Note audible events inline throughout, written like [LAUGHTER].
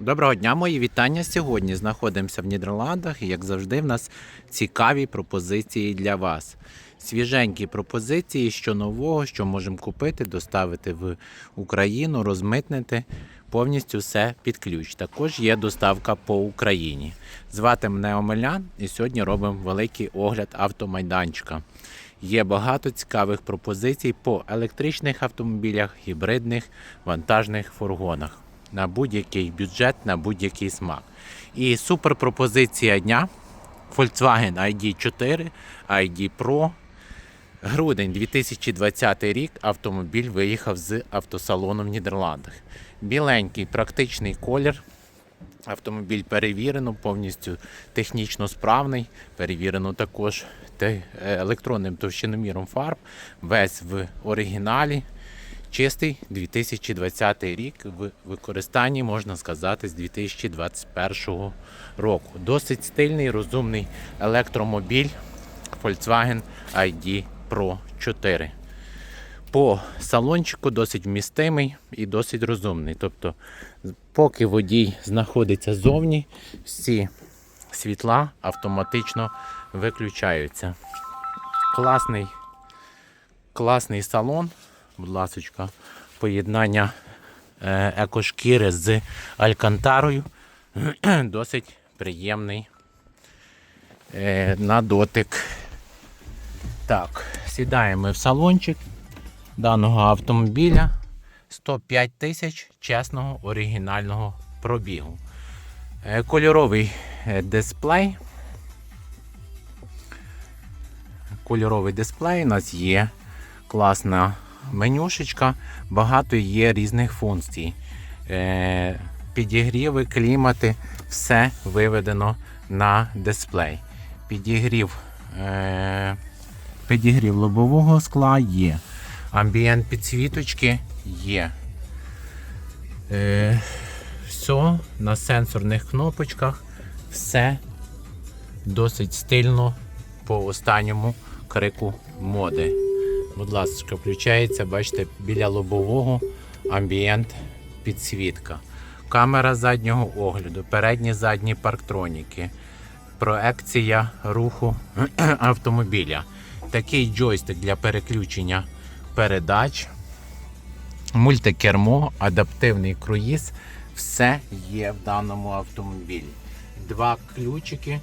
Доброго дня, мої вітання. Сьогодні знаходимося в Нідерландах і, як завжди, в нас цікаві пропозиції для вас. Свіженькі пропозиції, що нового, що можемо купити, доставити в Україну, розмитнити. Повністю все під ключ. Також є доставка по Україні. Звати мене Омелян і сьогодні робимо великий огляд автомайданчика. Є багато цікавих пропозицій по електричних автомобілях, гібридних, вантажних фургонах на будь-який бюджет, на будь-який смак. І супер пропозиція дня Volkswagen ID4, ID Pro. Грудень 2020 рік автомобіль виїхав з автосалону в Нідерландах. Біленький практичний колір. Автомобіль перевірено, повністю технічно справний. Перевірено також е, електронним товщиноміром фарб. Весь в оригіналі. Чистий 2020 рік в використанні, можна сказати, з 2021 року. Досить стильний, розумний електромобіль Volkswagen ID Pro 4. По салончику досить вмістимий і досить розумний. Тобто, поки водій знаходиться ззовні, всі світла автоматично виключаються. Класний, класний салон, будь ласочка, поєднання е, екошкіри з алькантарою. [CLEARS THROAT] Досить приємний е, на дотик. Так, сідаємо в салончик даного автомобіля 105 тисяч чесного оригінального пробігу. Е, Кольоровий дисплей. Кольоровий дисплей у нас є класна менюшечка, багато є різних функцій. Е, Підігріви, клімати, все виведено на дисплей. Підігрів, е, підігрів лобового скла є. Амбієнт підсвіточки є. Е, все на сенсорних кнопочках. Все досить стильно по останньому крику моди. Будь ласка, включається, бачите, біля лобового амбієнт підсвітка. Камера заднього огляду, передні задні парктроніки, проекція руху [CLEARS THROAT] автомобіля. Такий джойстик для переключення передач, мультикермо, адаптивний круїз. Все є в даному автомобілі. Два ключики,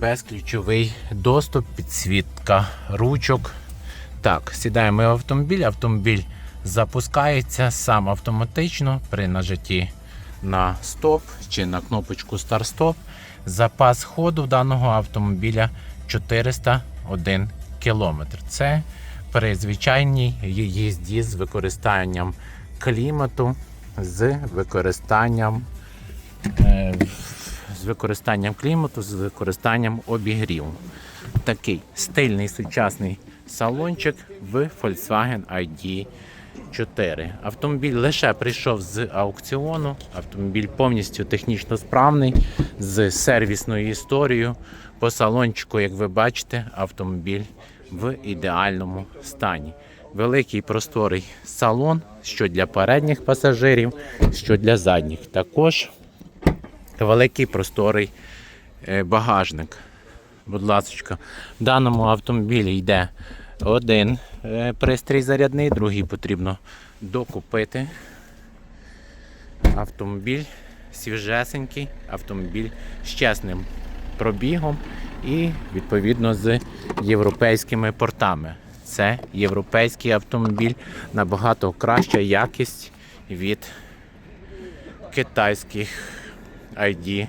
безключовий доступ, підсвітка ручок. Так, сідаємо в автомобіль. Автомобіль запускається сам автоматично при нажатті на стоп чи на кнопочку старт-стоп. Запас ходу даного автомобіля 401 км. Це при звичайній їзді з використанням клімату, з використанням е, з використанням клімату, з використанням обігріву. Такий стильний сучасний салончик в Volkswagen ID 4. Автомобіль лише прийшов з аукціону. Автомобіль повністю технічно справний, з сервісною історією. По салончику, як ви бачите, автомобіль в ідеальному стані. Великий просторий салон, що для передніх пасажирів, що для задніх. Також великий просторий е, багажник. Будь ласка, в даному автомобілі йде один е, пристрій зарядний, другий потрібно докупити. Автомобіль свіжесенький, автомобіль з чесним пробігом і відповідно з європейськими портами. Це європейський автомобіль, набагато краща якість від китайських ID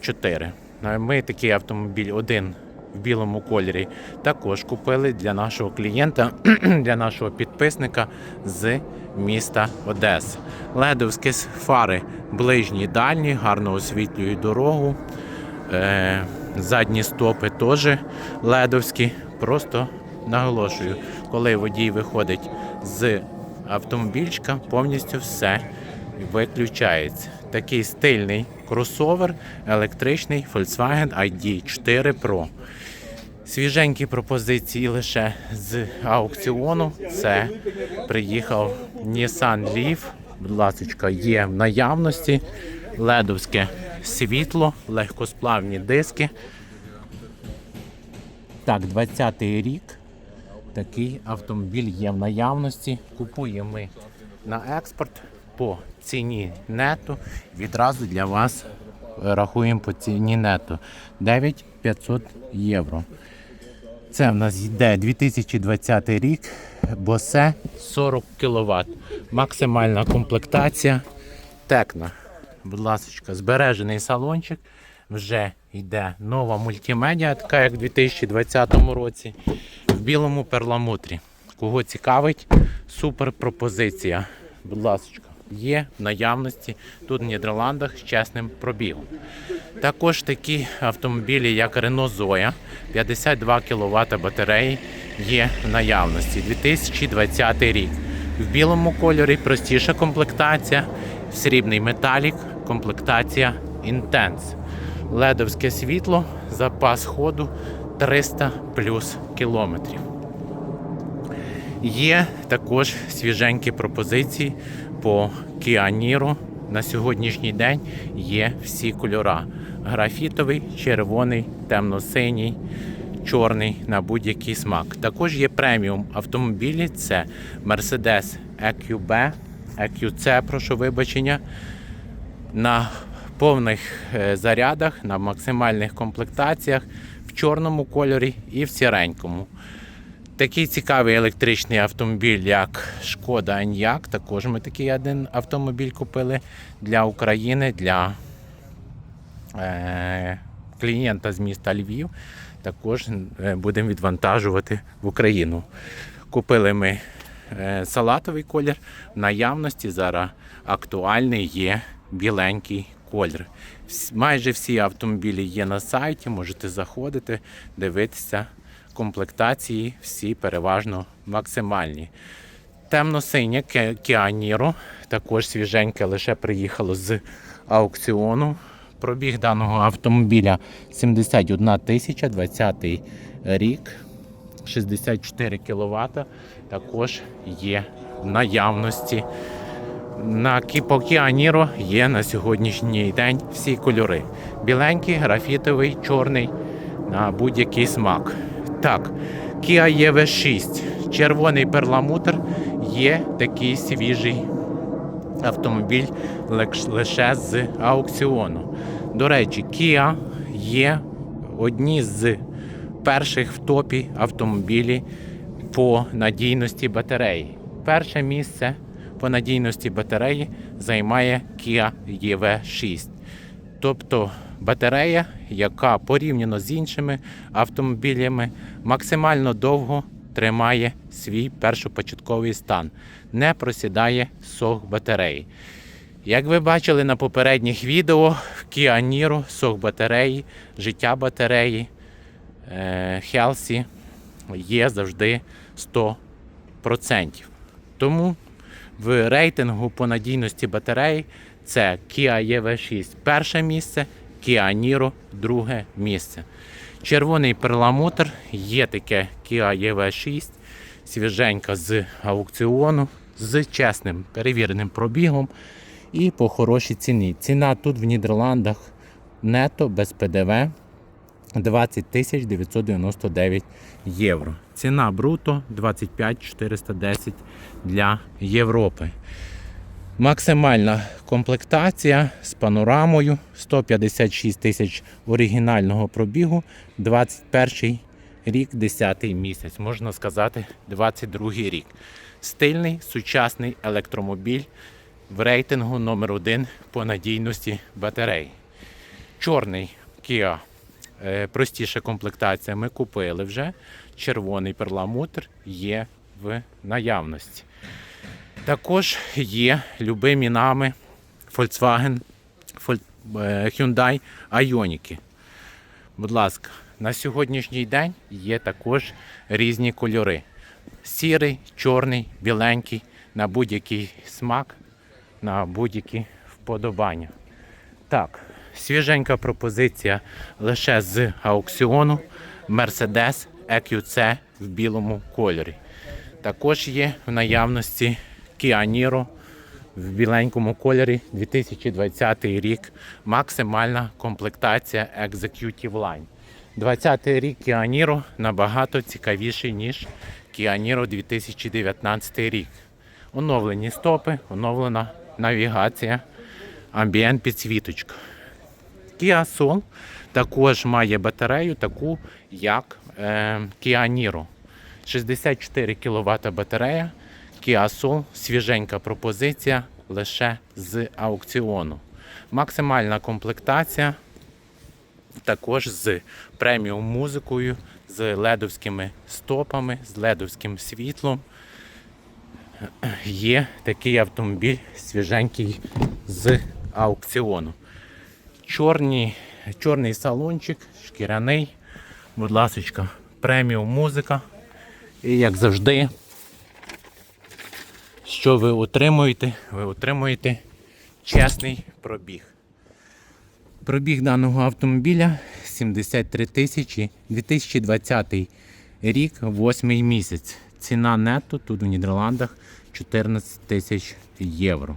4. Ми такий автомобіль один в білому кольорі також купили для нашого клієнта, [CLEARS THROAT] для нашого підписника з міста Одеси. Ледовські фари ближні, дальні, гарно освітлюють дорогу. Е, задні стопи теж ледовські. Просто наголошую, коли водій виходить з автомобільчика, повністю все виключається. Такий стильний кросовер електричний Volkswagen ID4 Pro. Свіженькі пропозиції лише з аукціону. Це приїхав Nissan Leaf будь ласка, є в наявності. Ледовське світло, легкосплавні диски. Так, 20-й рік. Такий автомобіль є в наявності. Купуємо ми на експорт по ціні нету. Відразу для вас рахуємо по ціні нету 9500 євро. Це в нас йде 2020 рік, босе 40 кВт. Максимальна комплектація. Текна. Будь ласка, збережений салончик. Вже йде нова мультимедіа, така як в 2020 році. В білому перламутрі. Кого цікавить, супер пропозиція. Будь ласка, є в наявності тут в Нідерландах з чесним пробігом. Також такі автомобілі, як Renault Zoe, 52 кВт батареї є в наявності. 2020 рік. В білому кольорі простіша комплектація, в срібний металік, комплектація Intense. Ледовське світло, запас ходу 300 плюс кілометрів. Є також свіженькі пропозиції по Niro. На сьогоднішній день є всі кольора: графітовий, червоний, темно-синій, чорний на будь-який смак. Також є преміум автомобілі. Це Mercedes EQB, EQC, прошу вибачення. На повних е, зарядах, на максимальних комплектаціях в чорному кольорі і в сіренькому. Такий цікавий електричний автомобіль, як Шкода Enyaq. Також ми такий один автомобіль купили для України, для е, клієнта з міста Львів. Також е, будемо відвантажувати в Україну. Купили ми е, салатовий колір. В наявності зараз актуальний є біленький колір. Майже всі автомобілі є на сайті, можете заходити, дивитися. Комплектації всі переважно максимальні. Темно-синє Niro, також свіженьке, лише приїхало з аукціону. Пробіг даного автомобіля 71 тисяча, 20 рік, 64 кВт. Також є в наявності. На Кі- по є на сьогоднішній день всі кольори: біленький, графітовий, чорний на будь-який смак. Так, Kia EV6, червоний перламутр є такий свіжий автомобіль лише з аукціону. До речі, Kia є одні з перших в топі автомобілі по надійності батареї. Перше місце по надійності батареї займає Kia EV6. Тобто батарея, яка порівняно з іншими автомобілями максимально довго тримає свій першопочатковий стан, не просідає сох батареї. Як ви бачили на попередніх відео, в Kia Niro сох батареї, життя батареї, е, Хелсі є завжди 100%. Тому в рейтингу по надійності батареї це Kia EV6 перше місце, Kia Niro друге місце. Червоний перламутр є таке Kia EV6, свіженька з аукціону, з чесним перевіреним пробігом і по хорошій ціні. Ціна тут в Нідерландах нето без ПДВ 20 999 євро. Ціна бруто 25 410 для Європи. Максимальна комплектація з панорамою 156 тисяч оригінального пробігу, 21 рік, 10 місяць, можна сказати, 22 рік. Стильний сучасний електромобіль в рейтингу номер 1 по надійності батарей. Чорний Kia Е, простіша комплектація ми купили вже. Червоний перламутр є в наявності. Також є любимі нами Volkswagen е, Hyundai Ioniq. Будь ласка, на сьогоднішній день є також різні кольори: сірий, чорний, біленький, на будь-який смак, на будь-які вподобання. Так, свіженька пропозиція лише з аукціону Mercedes EQC в білому кольорі. Також є в наявності Kia Niro в біленькому кольорі 2020 рік. Максимальна комплектація Executive Line. 20 рік Kia Niro набагато цікавіший, ніж Kia Niro 2019 рік. Оновлені стопи, оновлена навігація, амбієнт підсвіточка. Kia Soul також має батарею, таку як е, Kia Niro. 64 кВт батарея. Kia свіженька пропозиція лише з аукціону. Максимальна комплектація також з преміум музикою, з ледовськими стопами, з ледовським світлом. Є такий автомобіль свіженький з аукціону. Чорні, чорний салончик, шкіряний, будь ласочка, преміум музика. І як завжди, що ви отримуєте? Ви отримуєте чесний пробіг. Пробіг даного автомобіля 73 тисячі 2020 рік, 8 місяць. Ціна нетто тут в Нідерландах 14 тисяч євро.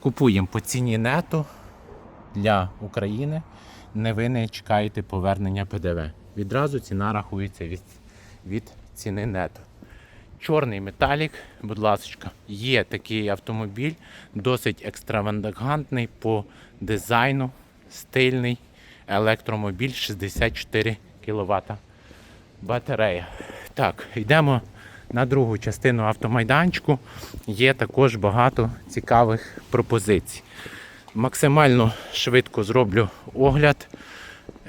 Купуємо по ціні нетто для України. Не ви не чекаєте повернення ПДВ. Відразу ціна рахується від, від ціни нетто. Чорний металік, будь ласка, є такий автомобіль, досить екстравагантний по дизайну, стильний електромобіль 64 кВт батарея. Так, йдемо на другу частину автомайданчику. Є також багато цікавих пропозицій. Максимально швидко зроблю огляд,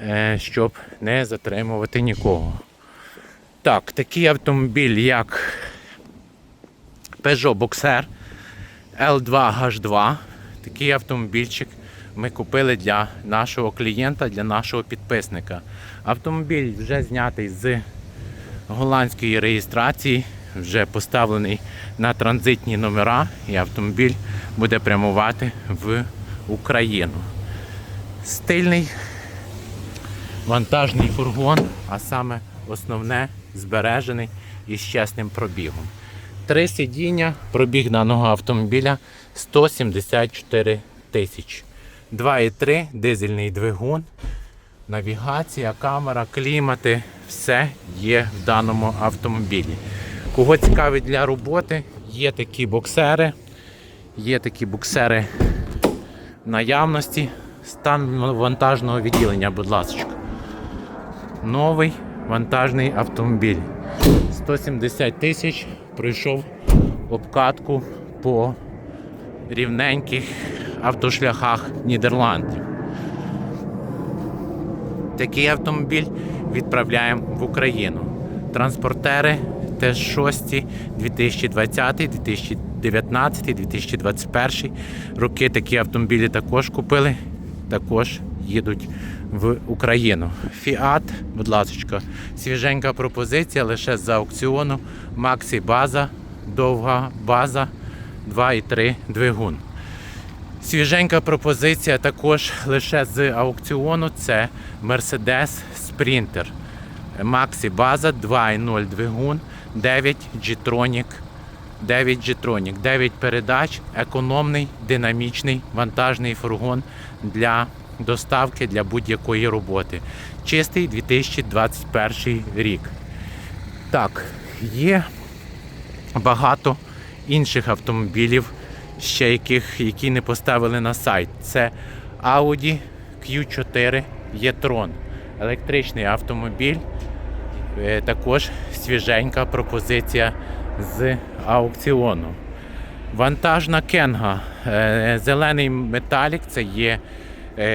е, щоб не затримувати нікого. Так, такий автомобіль, як Peugeot Boxer L2H2. Такий автомобільчик ми купили для нашого клієнта, для нашого підписника. Автомобіль вже знятий з голландської реєстрації, вже поставлений на транзитні номера, і автомобіль буде прямувати в Україну. Стильний вантажний фургон, а саме основне збережений і з чесним пробігом. Три сидіння, пробіг даного автомобіля 174 тисячі. 2,3 дизельний двигун, навігація, камера, клімати, все є в даному автомобілі. Кого цікавить для роботи, є такі боксери, є такі боксери наявності. Стан вантажного відділення, будь ласка. Новий вантажний автомобіль. 170 тисяч пройшов обкатку по рівненьких автошляхах Нідерландів. Такий автомобіль відправляємо в Україну. Транспортери Т6 2020, 2019, 2021 роки такі автомобілі також купили, також їдуть в Україну. Фіат, будь ласка, свіженька пропозиція лише з аукціону. Максі база, довга база, 2,3 двигун. Свіженька пропозиція також лише з аукціону. Це Mercedes Sprinter. Maxi база 2.0 двигун, 9 G-Tronic, 9 G-Tronic, 9 передач, економний, динамічний вантажний фургон для доставки для будь-якої роботи. Чистий 2021 рік. Так, є багато інших автомобілів, ще яких, які не поставили на сайт. Це Audi Q4 e-tron. Електричний автомобіль. Е, Також свіженька пропозиція з аукціону. Вантажна Кенга. Е, Зелений металік це є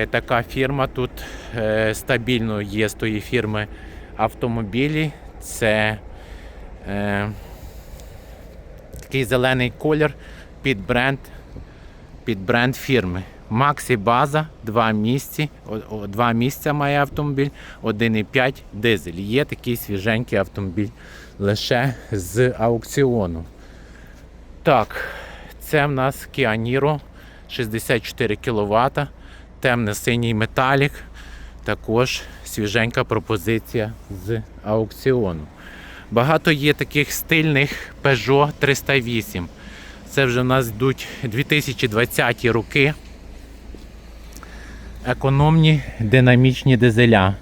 така фірма. Тут е, стабільно є з тої фірми автомобілі. Це е, такий зелений колір під бренд, під бренд фірми. Максі база, два місці, два місця має автомобіль, 1,5 дизель. Є такий свіженький автомобіль лише з аукціону. Так, це в нас Kia Niro 64 кВт, темно-синій металік. Також свіженька пропозиція з аукціону. Багато є таких стильних Peugeot 308 Це вже в нас йдуть 2020 роки. Економні динамічні дизеля.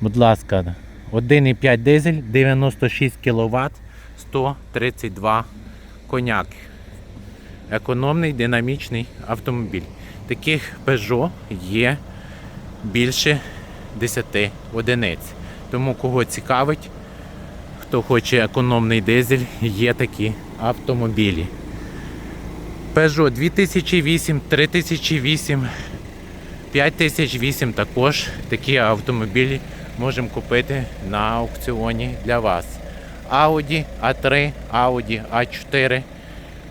Будь ласка, 1,5 дизель, 96 кВт, 132 коняки. Економний динамічний автомобіль. Таких Peugeot є більше 10 одиниць. Тому кого цікавить, хто хоче економний дизель, є такі автомобілі. Peugeot 2008, 3008, 5008 також такі автомобілі можемо купити на аукціоні для вас. Audi A3, Audi A4,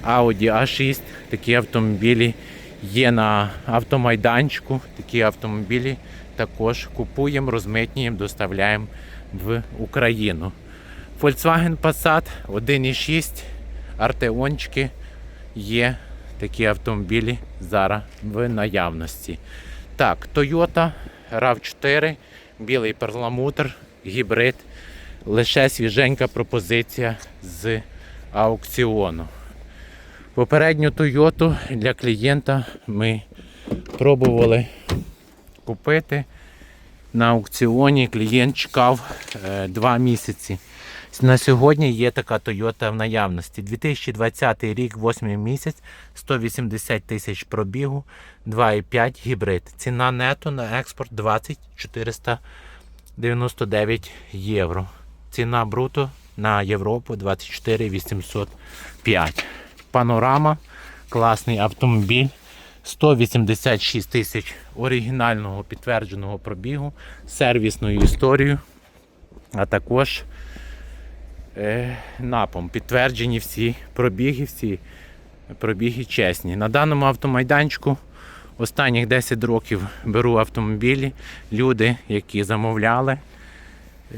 Audi A6. Такі автомобілі є на автомайданчику. Такі автомобілі також купуємо, розмитнюємо, доставляємо в Україну. Volkswagen Passat 1.6, Артеончики є такі автомобілі зараз в наявності. Так, Toyota RAV4, білий перламутр, гібрид. Лише свіженька пропозиція з аукціону. Попередню Toyota для клієнта ми пробували купити на аукціоні. Клієнт чекав е, два місяці. На сьогодні є така Toyota в наявності. 2020 рік, 8 місяць, 180 тисяч пробігу, 2,5 гібрид. Ціна нето на експорт 20 499 євро. Ціна бруто на Європу 24 805. Панорама, класний автомобіль. 186 тисяч оригінального підтвердженого пробігу, сервісною історією, а також е, напом. Підтверджені всі пробіги, всі пробіги чесні. На даному автомайданчику останніх 10 років беру автомобілі. Люди, які замовляли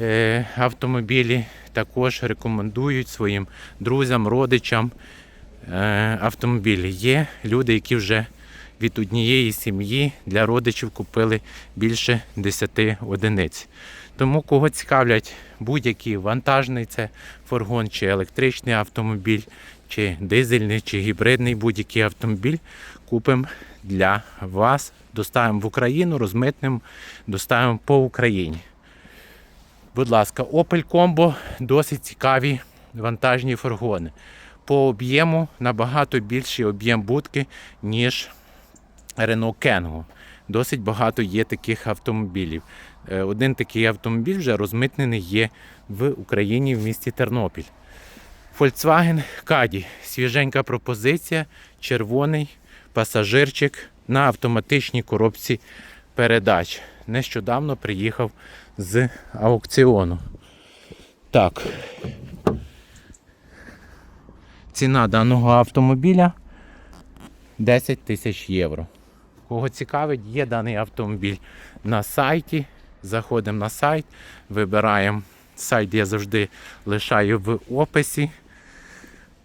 е, автомобілі, також рекомендують своїм друзям, родичам автомобілі. Є люди, які вже від однієї сім'ї для родичів купили більше 10 одиниць. Тому кого цікавлять будь-який вантажний це фургон чи електричний автомобіль, чи дизельний, чи гібридний будь-який автомобіль, купимо для вас, доставимо в Україну, розмитнемо, доставимо по Україні. Будь ласка, Opel Combo досить цікаві вантажні фургони. По об'єму набагато більший об'єм будки, ніж Renault Kangoo. Досить багато є таких автомобілів. Е, Один такий автомобіль вже розмитнений є в Україні в місті Тернопіль. Volkswagen Caddy. Свіженька пропозиція, червоний пасажирчик на автоматичній коробці передач. Нещодавно приїхав з аукціону. Так. Ціна даного автомобіля 10 тисяч євро. Кого цікавить, є даний автомобіль на сайті. Заходимо на сайт, вибираємо сайт, я завжди лишаю в описі.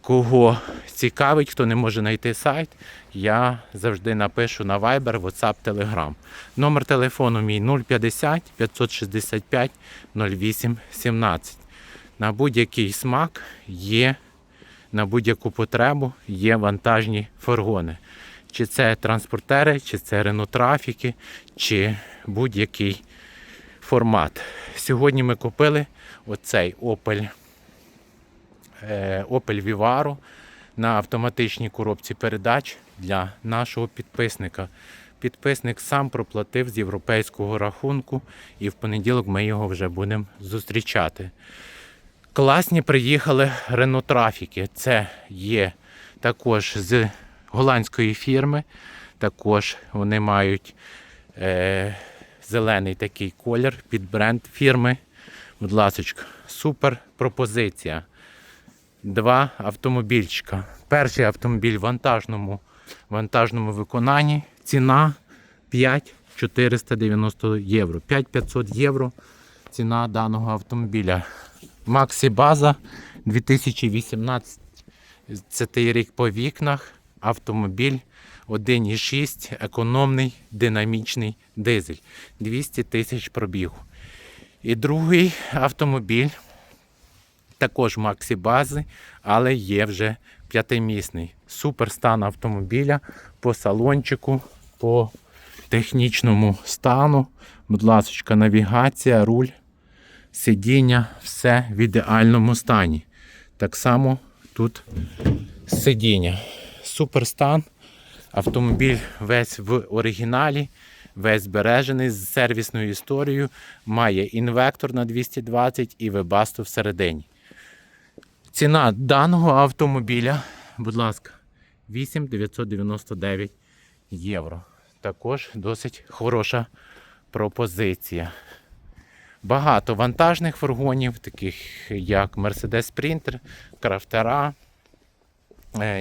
Кого цікавить, хто не може знайти сайт, я завжди напишу на Viber, WhatsApp, Telegram. Номер телефону мій 050 565 08 17. На будь-який смак є, на будь-яку потребу є вантажні фургони. Чи це транспортери, чи це ренотрафіки, чи будь-який формат. Сьогодні ми купили оцей Opel, е, Opel Vivaro на автоматичній коробці передач для нашого підписника. Підписник сам проплатив з європейського рахунку, і в понеділок ми його вже будемо зустрічати. Класні приїхали ренотрафіки. Це є також з голландської фірми. Також вони мають е, зелений такий колір під бренд фірми. Будь ласка, супер пропозиція. Два автомобільчика. Перший автомобіль в вантажному, вантажному виконанні. Ціна 5490 євро. 5500 євро ціна даного автомобіля. Максі База 2018 рік по вікнах. Автомобіль 1,6, економний динамічний дизель. 200 тисяч пробігу. І другий автомобіль також Максі Бази, але є вже п'ятимісний. Супер стан автомобіля по салончику, по технічному стану. Будь ласка, навігація, руль, сидіння, все в ідеальному стані. Так само тут сидіння. Супер стан. Автомобіль весь в оригіналі, весь збережений з сервісною історією, має інвектор на 220 і вебасту всередині. Ціна даного автомобіля, будь ласка, 8 євро. Також досить хороша пропозиція. Багато вантажних фургонів, таких як Mercedes Sprinter, Крафтера,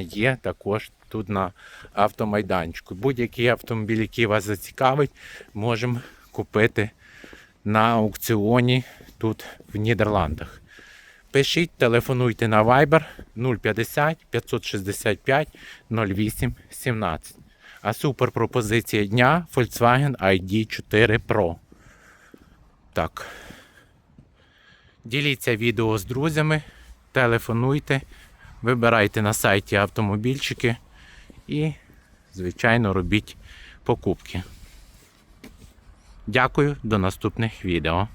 є також тут на автомайданчику. Будь-який автомобіль, який вас зацікавить, можемо купити на аукціоні тут в Нідерландах. Пишіть, телефонуйте на Viber 050 565 08 17. А супер пропозиція дня Volkswagen ID4 Pro. Так. Діліться відео з друзями, телефонуйте, вибирайте на сайті автомобільчики і, звичайно, робіть покупки. Дякую, до наступних відео.